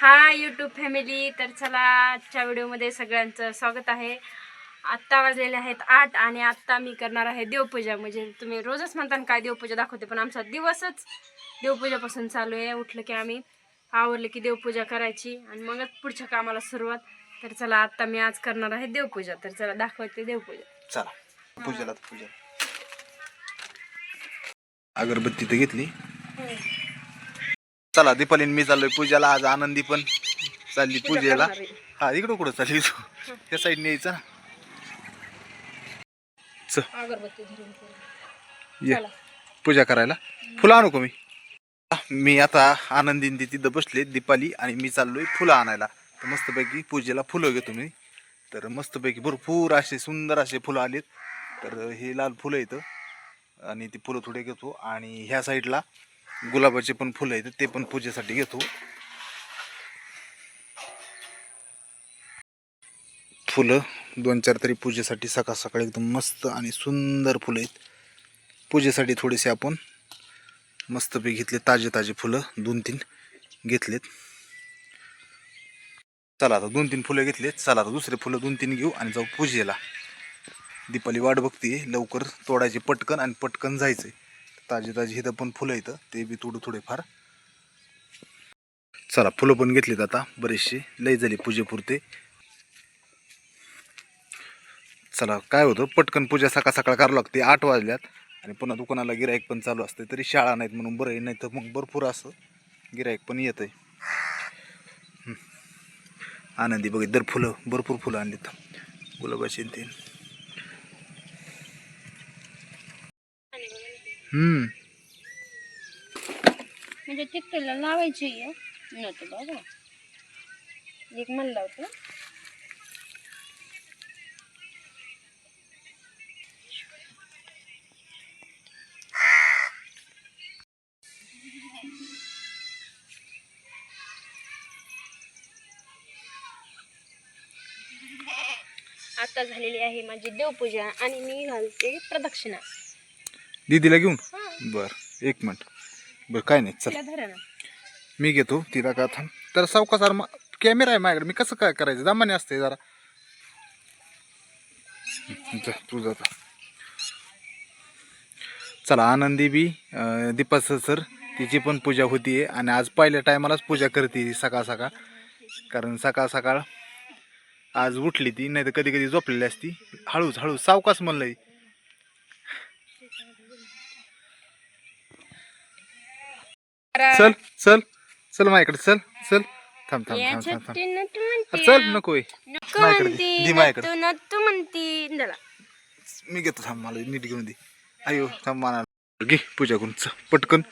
हा YouTube family तर चला आजच्या व्हिडिओमध्ये सगळ्यांचं स्वागत आहे. आत्ता वाजलेले आहेत आठ आणि आत्ता मी करणार आहे देवपूजा. म्हणजे तुम्ही रोजच म्हणता ना काय देवपूजा दाखवते पण आमचा दिवसच देवपूजापासून चालू आहे. उठलं की आम्ही आवरलं की देवपूजा करायची आणि मगच पुढच्या कामाला सुरुवात. तर चला आत्ता मी आज करणार आहे देवपूजा. तर चला दाखवते देवपूजा. चला पूजेला पूजा अगरबत्ती तर घेतली. चला दीपालीन मी चाललोय पूजेला आज आनंदी पण चालली पूजेला. हा इकडं कुठं चालली तू? त्या साईडने यायचं ना. ये. पूजा करायला. फुलं आणू का मी? मी आता आनंदीन ती तिथं बसले दीपाली आणि मी चाललोय फुलं आणायला. तर मस्तपैकी पूजेला फुलं घेतो मी. तर मस्तपैकी भरपूर असे सुंदर असे फुलं आलेत. तर हे लाल फुलं येतं आणि ती फुलं थोडे घेतो. आणि ह्या साईडला गुलाबाचे पण फुलं आहेत ते पण पूजेसाठी घेतो. फुलं दोन चार तरी पूजेसाठी सकाळ सकाळी एकदम मस्त आणि सुंदर फुलं आहेत. पूजेसाठी थोडेसे आपण मस्तपैकी घेतले ताजे ताजे फुलं दोन तीन घेतलेत. चला आता दोन तीन फुलं घेतलेत. चला आता दुसरे फुलं दोन तीन घेऊ आणि जाऊ पूजेला. दीपाली वाट बघते लवकर तोडायचे पटकन आणि पटकन जायचंय. ताजे ताजे इथं पण फुलं येतं ते बी थोडं थोडेफार. चला फुलं पण घेतलीत आता बरेचसे लई झाली पूजेपुरते चला काय होतं पटकन पूजा सकाळ सकाळ करावं लागते आठ वाजल्यात. आणि पुन्हा दुकानाला गिराईक पण चालू असते तरी शाळा नाहीत म्हणून बरं आहे नाही तर मग भरपूर असं गिराईक पण येत आहे आनंदी बघित दर फुलं भरपूर फुलं आणलीत. गुलाबाची आणि ते. म्हणजे तिकटीला लावायची आहे. नव्हतं बघा. एक म्हणला होता. आता झालेली आहे माझी देवपूजा आणि मी घालते प्रदक्षिणा. दीदीला घेऊन? बर एक मिनिट. बरं काय नाही चल. मी घेतो तिला का थांब. तर सावकासार कॅमेरा आहे माझ्याकडे मी कसं काय करायचं? दामाने असते जरा. जा तू जाता चला आनंदी बी दीपा सर तिची पण पूजा होतीये. आणि आज पहिल्या टायमालाच पूजा करते ती सकाळ सकाळ. कारण सकाळ सकाळ आज उठली ती नाही तर कधी कधी झोपलेली असती. हळूच हळूच सावकाश म्हणलंय. चल चल चल माझ्याकडे चल चल. थांब थांब थांब थांब थांब. चल नको माझ्याकडे दे, दे माझ्याकडे. मी घेतो थांब मला नीट घेऊन दे. अयो थांब मला घे पूजा करून. चल पटकन.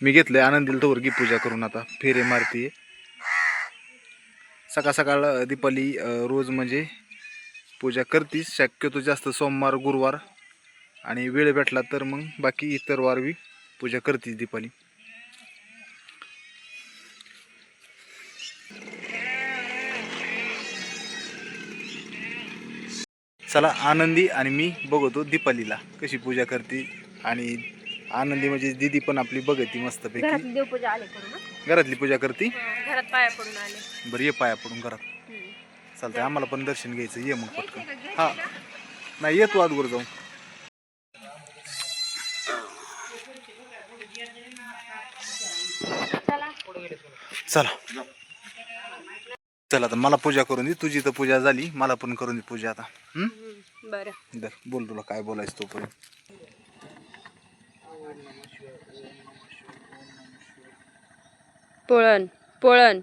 मी घेतलंय आनंदील तोवर घे पूजा करून आता. फेरे मारते सकाळ सकाळ अं, दीपाली अं, रोज म्हणजे पूजा करतीस. शक्यतो जास्त सोमवार गुरुवार आणि वेळ भेटला तर मग बाकी इतर वार बी पूजा करतीस दीपाली. चला आनंदी आणि मी बघतो दीपालीला. कशी पूजा करते आणि आनंदी म्हणजे दीदी पण आपली बघती मस्तपैकी. घरात देवपूजा आले करू ना घरातली पूजा करते? घरात पाया पडून आले. बरं ये पाया पडून घरात. हम्म. चालतंय आम्हाला पण दर्शन घ्यायचं ये मग पटकन. हा. नाही ये तू आजवर जाऊन. चला. चला. चला आता मला पूजा करून दे. तुझी तर पूजा झाली. मला पण करून दे पूजा आता. हम्म? हम्म, बरं. दर बोल तुला काय बोलायचं तोपर्यंत. पळण पळण.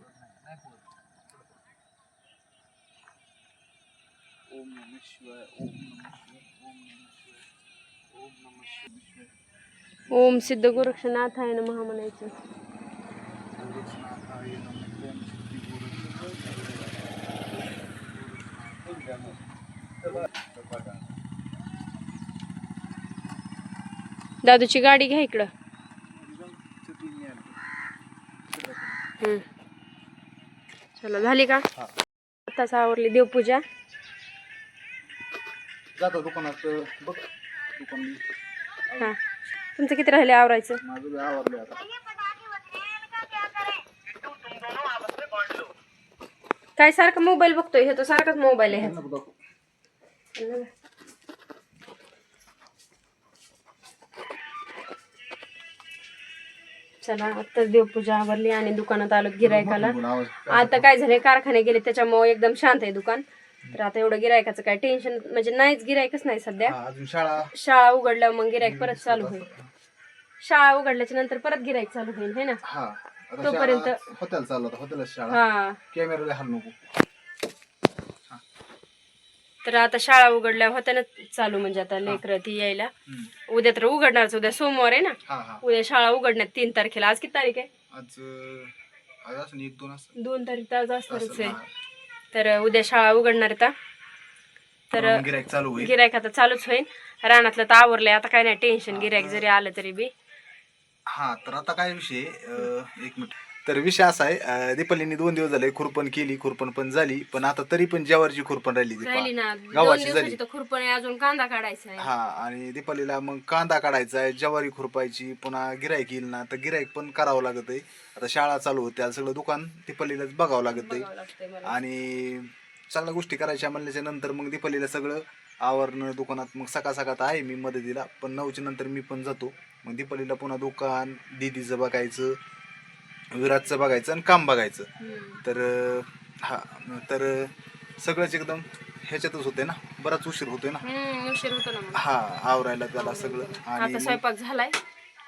ओम सिद्ध गोरक्षनाथ आहे ना महामनायचं दादूची गाडी घ्या इकडं. चला झाली का. आताच आवरली देवपूजा. जातो दुकानात बघ दुकान. हा. तुमचं किती राहिले आवरायचं? माझं आता. काय सारखं मोबाईल बघतोय हे तो सारखाच मोबाईल आहे. चला आत्ताच देवपूजा आवरली आणि दुकानात आलो गिरायकाला. आता काय झालंय कारखाने गेले त्याच्यामुळे एकदम शांत आहे दुकान. तर आता एवढं गिरायकाचं काय टेन्शन म्हणजे नाहीच गिरायकच नाही सध्या. शाळा? शाळा उघडल्या मग गिरायक परत चालू होईल. शाळा उघडल्याच्या नंतर परत गिरायक चालू होईल है ना? तोपर्यंत- हॉटेल चालू होता हॉटेल शाळा. हा. कॅमेराला हाल नको. तर आता शाळा उघडल्या होत्या ना चालू म्हणजे आता लेकरं ती यायला. हम्म. उद्या तर उघडणारच उद्या सोमवार आहे ना? हा हा. उद्या शाळा उघडण्यात तीन तारखेला. आज किती तारीख आहे? आज अं, आज असं एक दोन असं दोन तारीख तर आज असणारच असं, आहे. तर उद्या शाळा उघडणार आहे आता. तर गिऱ्हाईक चालू होईल. गिरायक आता चालूच होईल. रानातलं तर आवरलंय. आता काय नाही टेन्शन गिरायक जरी आलं तरी बी. हा तर आता काय विषय? अं, एक मिनिट. तर विषय असा आहे अं, दीपालीने दोन दिवस झाले खुरपण केली खुरपण पण झाली पण आता तरी पण जेवारची खुरपण राहिली राहिली दीपा ना दोन गावाची दिवसाची झाली. तर खुरपण आहे अजून कांदा काढायचा आहे. हा आणि दीपालीला मग कांदा काढायचा आहे ज्वारी खुरपायची पुन्हा गिराईक येईल ना तर गिराईक पण करावं लागत आहे. आता शाळा चालू होत्या सगळं दुकान दीपालीलाच बघावं लागत आहे. बघावं लागतंय मला. आणि सगळ्या गोष्टी करायच्या म्हणल्याच्या नंतर मग दीपालीला सगळं आवरणं दुकानात मग सकाळ सकाळ तर आहे मी मदतीला पण नऊच्या नंतर मी पण जातो. मग दीपालीला पुन्हा दुकान दीदीचं बघायचं विराटचं बघायचं आणि काम बघायचं. तर हा तर सगळंच एकदम ह्याच्यातच होते ना? बराच उशीर होतोय ना? हम्म उशीर होतो ना मग. हा आवरायला त्याला सगळं. आणि आता मग- स्वयंपाक झालाय?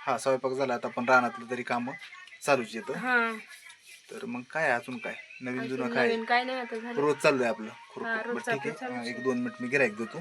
हा स्वयंपाक झाला. आता पण रानातलं तरी काम चालूच येतं हा. तर मग काय अजून काय? नवीन जुनं काय? नवीन काय नाही आता झालं. रोज चाललोय आपलं. हा, खुरपण. रोजचं बरं ठीक आपलं आहे हा, चालूच एक दोन मिनिट मी गिरायक देतो.